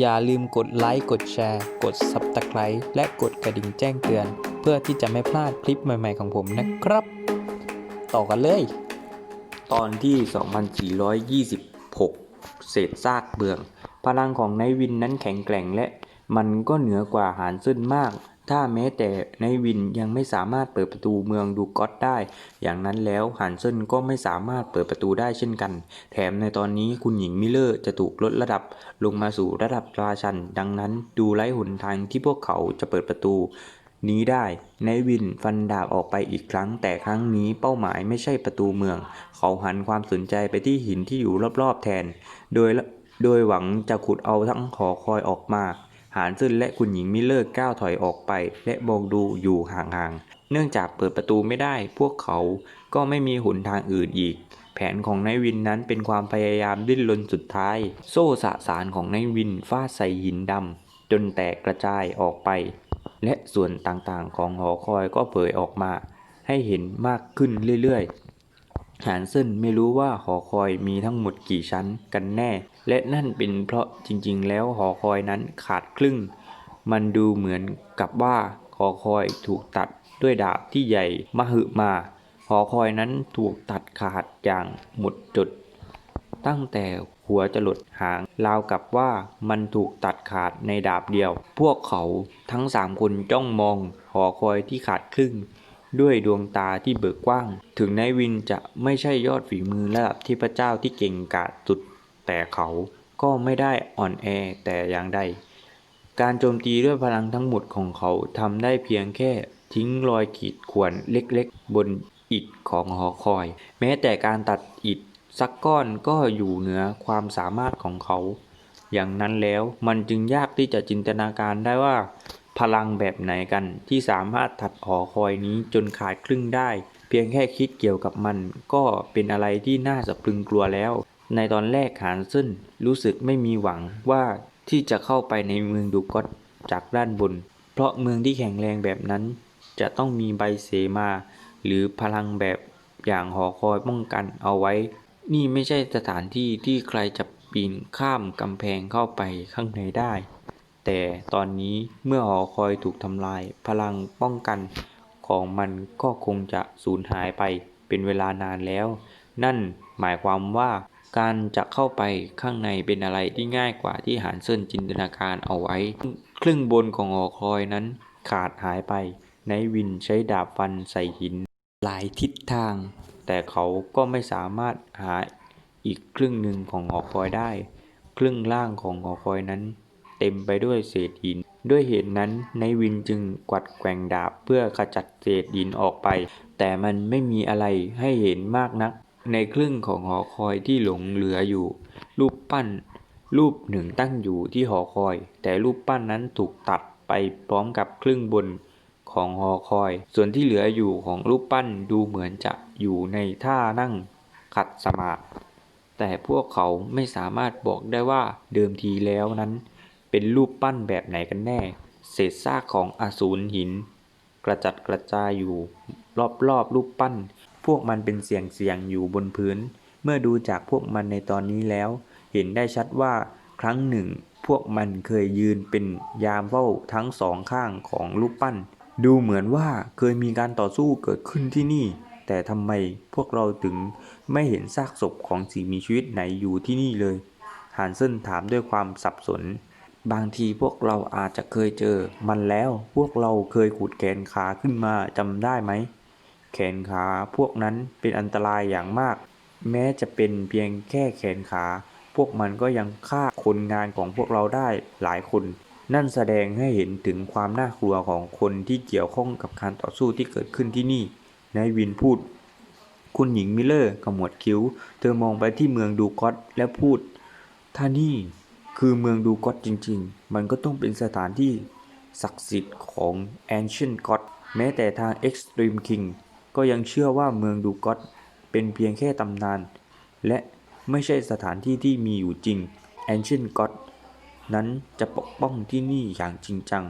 อย่าลืมกดไลค์ กดแชร์ กด Subscribe และกดกระดิ่งแจ้งเตือน เพื่อที่จะไม่พลาดคลิปใหม่ๆของผมนะครับ ต่อกันเลย ตอนที่ 2426 เศษซากเบือง พลังของไนายวินนั้นแข็งแกร่งและมันก็เหนือกว่าหานซึ่นมาก ถ้าแม้แต่ไนวินยังไม่สามารถเปิดประตูเมืองดูก๊อตได้ อย่างนั้นแล้วหานเซนก็ไม่สามารถเปิดประตูได้เช่นกัน แถมในตอนนี้คุณหญิงมิเลอร์จะถูกลดระดับลงมาสู่ระดับราชัน ดังนั้นดูไร้หนทางที่พวกเขาจะเปิดประตูนี้ได้ในวินฟันดาบออกไปอีกครั้ง แต่ครั้งนี้เป้าหมายไม่ใช่ประตูเมือง เขาหันความสนใจไปที่หินที่อยู่รอบๆแทน โดยโดยหวังจะขุดเอาทั้งหอคอยออกมา หานซึนและคุณหญิงมิเลอร์ก้าวถอยออกไป และมองดูอยู่ห่างๆ เนื่องจากเปิดประตูไม่ได้ พวกเขาก็ไม่มีหนทางอื่นอีก แผนของนายวินนั้นเป็นความพยายามดิ้นรนสุดท้าย โซ่สสารของนายวินฟาดใส่หินดำจนแตกกระจายออกไป และส่วนต่างๆของหอคอยก็เผยออกมา ให้เห็นมากขึ้นเรื่อยๆ หานเซินไม่รู้ว่าหอคอยมีทั้งหมดกี่ชั้นกันแน่ และนั่นเป็นเพราะจริงๆ แล้วหอคอยนั้นขาดครึ่ง มันดูเหมือนกับว่าหอคอยถูกตัดด้วยดาบที่ใหญ่มหึมา หอคอยนั้นถูกตัดขาดอย่างหมดจด ตั้งแต่หัวจะหลดหางราวกับว่ามันถูกตัดขาดในดาบเดียว พวกเขาทั้งสามคนจ้องมองหอคอยที่ขาดครึ่ง ด้วยดวงตาที่เบิกกว้าง ถึงนายวินจะไม่ใช่ยอดฝีมือระดับเทพเจ้าที่เก่งกาจสุด แต่เขาก็ไม่ได้อ่อนแอแต่อย่างใด การโจมตีด้วยพลังทั้งหมดของเขาทำได้เพียงแค่ทิ้งรอยขีดข่วนเล็กๆ บนอิฐของหอคอย แม้แต่การตัดอิฐสักก้อนก็อยู่เหนือความสามารถของเขา อย่างนั้นแล้วมันจึงยากที่จะจินตนาการได้ว่า พลังแบบไหนกันที่สามารถถัดหอคอยนี้จนขาดครึ่งได้ เพียงแค่คิดเกี่ยวกับมัน ก็เป็นอะไรที่น่าสะพรึงกลัวแล้ว ในตอนแรกหานซึ่นรู้สึกไม่มีหวังว่าที่จะเข้าไปในเมืองดูกอตจากด้านบน เพราะเมืองที่แข็งแรงแบบนั้น จะต้องมีใบเสมา หรือพลังแบบอย่างหอคอยป้องกันเอาไว้ นี่ไม่ใช่สถานที่ที่ใครจะปีนข้ามกำแพงเข้าไปข้างในได้ แต่ตอนนี้เมื่อหอคอยถูกทำลาย พลังป้องกันของมันก็คงจะสูญหายไปเป็นเวลานานแล้ว นั่นหมายความว่าการจะเข้าไปข้างในเป็นอะไรที่ง่ายกว่าที่หานเซินจินตนาการเอาไว้ ครึ่งบนของหอคอยนั้นขาดหายไปในวินใช้ดาบฟันใส่หิน หลายทิศทาง แต่เขาก็ไม่สามารถหาอีกครึ่งหนึ่งของหอคอยได้ ครึ่งล่างของหอคอยนั้น เต็มไปด้วยเศษหิน ด้วยเหตุนั้นในวินจึงกวัดแกว่งดาบเพื่อขจัดเศษหินออกไป แต่มันไม่มีอะไรให้เห็นมากนัก ในครึ่งของหอคอยที่หลงเหลืออยู่ รูปปั้น รูปหนึ่งตั้งอยู่ที่หอคอย แต่รูปปั้นนั้นถูกตัดไปพร้อมกับครึ่งบนของหอคอย ส่วนที่เหลืออยู่ของรูปปั้นดูเหมือนจะอยู่ในท่านั่งขัดสมาธิแต่พวกเขาไม่สามารถบอกได้ว่าเดิมทีแล้วนั้น เป็นรูปปั้นแบบไหนกันแน่ เศษซากของอสูรหิน กระจัดกระจายอยู่ รอบๆรูปปั้น พวกมันเป็นเสียงเสียงๆอยู่บนพื้น เมื่อดูจากพวกมันในตอนนี้แล้ว เห็นได้ชัดว่าครั้งหนึ่ง พวกมันเคยยืนเป็นยามเฝ้าทั้งสองข้างของรูปปั้น ดูเหมือนว่าเคยมีการต่อสู้เกิดขึ้นที่นี่ แต่ทำไมพวกเราถึงไม่เห็นซากศพของสิ่งมีชีวิตไหนอยู่ที่นี่เลยฮานเซนถามด้วยความสับสน บางทีพวกเราอาจจะเคยเจอ มันแล้วพวกเราเคยขุดแขนขาขึ้นมาจำได้ไหม แขนขาพวกนั้นเป็นอันตรายอย่างมาก แม้จะเป็นเพียงแค่แขนขา พวกมันก็ยังฆ่าคนงานของพวกเราได้หลายคน นั่นแสดงให้เห็นถึงความน่ากลัวของคนที่เกี่ยวข้องกับการต่อสู้ที่เกิดขึ้นที่นี่นายวินพูด คุณหญิงมิลเลอร์ขมวดคิ้ว เธอมองไปที่เมืองดูกอตและพูดถ้านี่ คือเมืองดูกอตจริง ๆ มันก็ต้องเป็นสถานที่ศักดิ์สิทธิ์ของ Ancient God แม้แต่ทาง Extreme King ก็ยังเชื่อว่าเมืองดูกอตเป็นเพียงแค่ตำนาน และไม่ใช่สถานที่ที่มีอยู่จริง Ancient God นั้นจะปกป้องที่นี่อย่างจริงจัง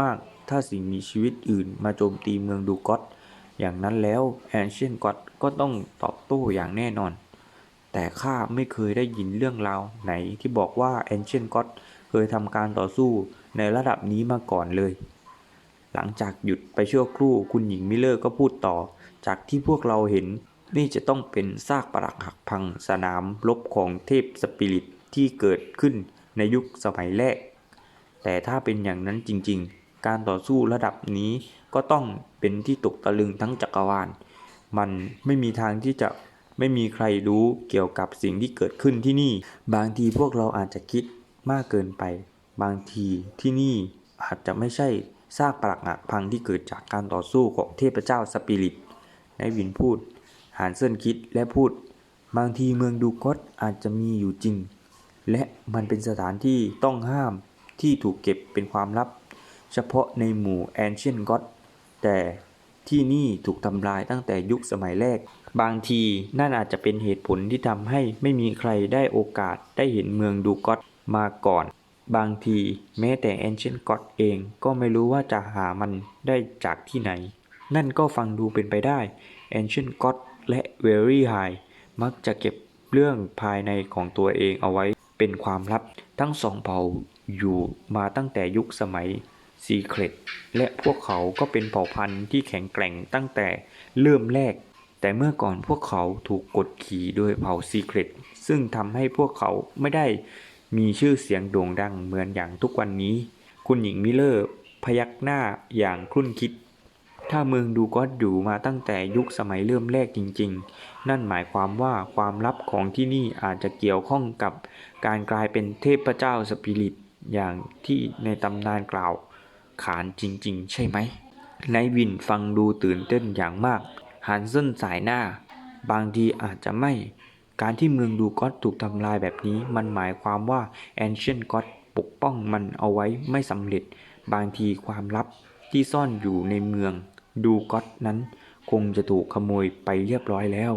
มากๆ ถ้าสิ่งมีชีวิตอื่นมาโจมตีเมืองดูกอตอย่างนั้นแล้ว Ancient God ก็ต้องตอบโต้อย่างแน่นอน แต่ข้าไม่เคยได้ยินเรื่องราวไหนที่บอกว่า Ancient God เคยทำการต่อสู้ในระดับนี้มาก่อนเลย หลังจากหยุดไปชั่วครู่คุณหญิงมิเลอร์ก็พูดต่อ จากที่พวกเราเห็นนี่จะต้องเป็นซากปรักหักพังสนามรบของเทพสปิริตที่เกิดขึ้นในยุคสมัยแรก แต่ถ้าเป็นอย่างนั้นจริงๆ การต่อสู้ระดับนี้ก็ต้องเป็นที่ตกตะลึงทั้งจักรวาล มันไม่มีทางที่จะ ไม่มีใครรู้เกี่ยวกับสิ่งที่เกิดขึ้นที่นี่ บางทีพวกเราอาจจะคิดมากเกินไป บางทีที่นี่อาจจะไม่ใช่ซากปรักหักพังที่เกิดจากการต่อสู้ของเทพเจ้าสปิริตนายวินพูดหานเซินคิดและพูด บางทีเมืองดูกอตอาจจะมีอยู่จริง และมันเป็นสถานที่ต้องห้ามที่ถูกเก็บเป็นความลับ เฉพาะในหมู่ Ancient God แต่ที่นี่ถูกทำลายตั้งแต่ยุคสมัยแรก บางทีนั่นอาจจะเป็นเหตุผลที่ทำให้ไม่มีใครได้โอกาสได้เห็นเมืองดูกอตมาก่อน บางทีแม้แต่ Ancient God เองก็ไม่รู้ว่าจะหามันได้จากที่ไหน นั่นก็ฟังดูเป็นไปได้ Ancient God และ Very High มักจะเก็บเรื่องภายในของตัวเองเอาไว้เป็นความลับ ทั้งสองเผ่าอยู่มาตั้งแต่ยุคสมัย Secret และพวกเขาก็เป็นเผ่าพันธุ์ที่แข็งแกร่งตั้งแต่เริ่มแรก แต่เมื่อก่อนพวกเขาถูกกดขี่โดยเผ่า Secret ซึ่งทำให้พวกเขาไม่ได้มีชื่อเสียงโด่งดังเหมือนอย่างทุกวันนี้ คุณหญิงมิเลอร์พยักหน้าอย่างครุ่นคิด ถ้าเมืองดูก็อยู่มาตั้งแต่ยุคสมัยเริ่มแรกจริง ๆ นั่นหมายความว่าความลับของที่นี่อาจจะเกี่ยวข้องกับการกลายเป็นเทพเจ้าสปิริตอย่างที่ในตำนานกล่าว ขานจริง ๆ ใช่ไหมนายวินฟังดูตื่นเต้นอย่างมาก ฮันเซนสายหน้า บางทีอาจจะไม่ การที่เมืองดูก็ถูกทำลายแบบนี้ มันหมายความว่า Ancient God ปกป้องมันเอาไว้ไม่สำเร็จ บางทีความลับที่ซ่อนอยู่ในเมือง ดูก็นั้น คงจะถูกขโมยไปเรียบร้อยแล้ว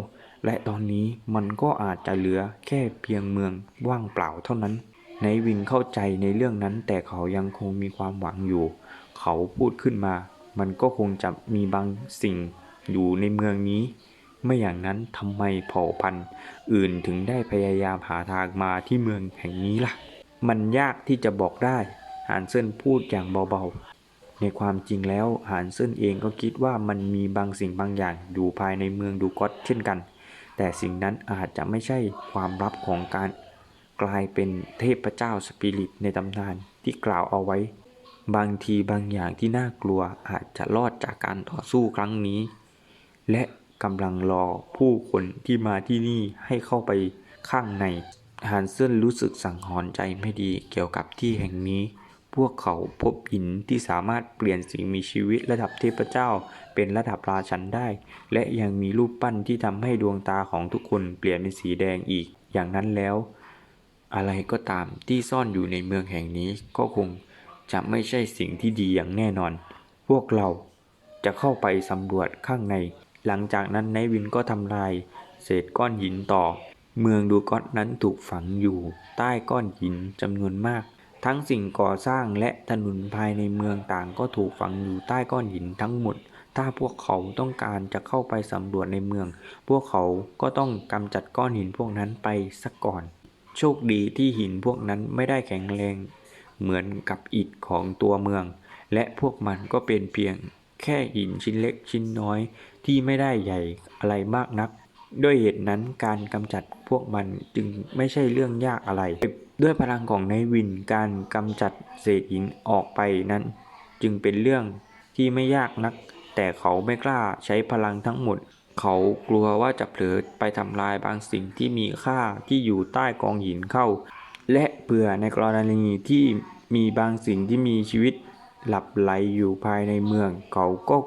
และตอนนี้มันก็อาจจะเหลือแค่เพียงเมืองว่างเปล่าเท่านั้นนายวินเข้าใจในเรื่องนั้น แต่เขายังคงมีความหวังอยู่ เขาพูดขึ้นมา มันก็คงจะมีบางสิ่ง อยู่ในเมืองนี้ ไม่อย่างนั้นทำไมเผ่าพันธุ์อื่นถึงได้พยายามหาทางมาที่เมืองแห่งนี้ล่ะ มันยากที่จะบอกได้หานเซินพูดอย่างเบาๆ ในความจริงแล้วหานเซินเองก็คิดว่ามันมีบางสิ่งบางอย่างอยู่ภายในเมืองดูก็อตเช่นกัน แต่สิ่งนั้นอาจจะไม่ใช่ความลับของการกลายเป็นเทพเจ้าสปิริตในตำนานที่กล่าวเอาไว้ บางทีบางอย่างที่น่ากลัวอาจจะรอดจากการต่อสู้ครั้งนี้ และกำลังรอผู้คนที่มาที่นี่ให้เข้าไปข้างในฮันเซนรู้สึกสังหรณ์ใจไม่ดีเกี่ยวกับที่แห่งนี้ พวกเขาพบหินที่สามารถเปลี่ยนสิ่งมีชีวิตระดับเทพเจ้า เป็นระดับราชันได้ และยังมีรูปปั้นที่ทำให้ดวงตาของทุกคนเปลี่ยนเป็นสีแดงอีก อย่างนั้นแล้ว อะไรก็ตามที่ซ่อนอยู่ในเมืองแห่งนี้ก็คงจะไม่ใช่สิ่งที่ดีอย่างแน่นอน พวกเราจะเข้าไปสำรวจข้างใน หลังจากนั้นนายวินก็ทำลายเศษก้อนหินต่อ เมืองดูก็อตนั้นถูกฝังอยู่ ใต้ก้อนหินจำนวนมาก ทั้งสิ่งก่อสร้างและถนนภายในเมืองต่างก็ถูกฝังอยู่ใต้ก้อนหินทั้งหมด ถ้าพวกเขาต้องการจะเข้าไปสำรวจในเมือง พวกเขาก็ต้องกำจัดก้อนหินพวกนั้นไปซะก่อน โชคดีที่หินพวกนั้นไม่ได้แข็งแรง เหมือนกับอิฐของตัวเมือง และพวกมันก็เป็นเพียง แค่หินชิ้นเล็กชิ้นน้อยที่ไม่ได้ใหญ่อะไรมากนัก ด้วยเหตุนั้นการกำจัดพวกมันจึงไม่ใช่เรื่องยากอะไร ด้วยพลังของนายวินการกำจัดเศษหินออกไปนั้น จึงเป็นเรื่องที่ไม่ยากนัก แต่เขาไม่กล้าใช้พลังทั้งหมด เขากลัวว่าจะเผลอไปทำลายบางสิ่งที่มีค่าที่อยู่ใต้กองหินเข้า และเผื่อในกรณีที่มีบางสิ่งที่มีชีวิต หลับไหลอยู่ภายในเมือง เขาก็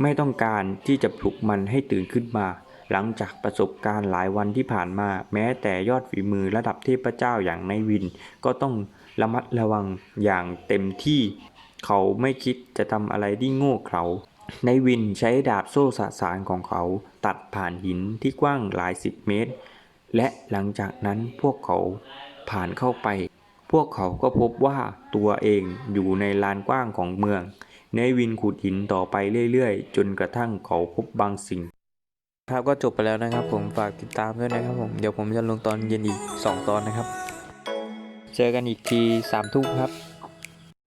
ไม่ต้องการที่จะปลุกมันให้ตื่นขึ้นมา หลังจากประสบการณ์หลายวันที่ผ่านมา แม้แต่ยอดฝีมือระดับเทพเจ้าอย่างนายวิน ก็ต้องระมัดระวังอย่างเต็มที่ เขาไม่คิดจะทำอะไรที่โง่เขลานายวินใช้ดาบโซ่สสารของเขา ตัดผ่านหินที่กว้างหลายสิบเมตร และหลังจากนั้นพวกเขาผ่านเข้าไป พวกเขาก็พบว่าตัวเองอยู่ในลานกว้างของเมืองนวินขุดหินต่อไปเรื่อยๆ จนกระทั่งเขาพบบางสิ่ง ครับก็จบไปแล้วนะครับ ผมฝากติดตามด้วยนะครับผมเดี๋ยวผมจะลงตอนเย็นอีก 2 ตอนนะครับเคเจอกันอีกทีสามทุ่มครับ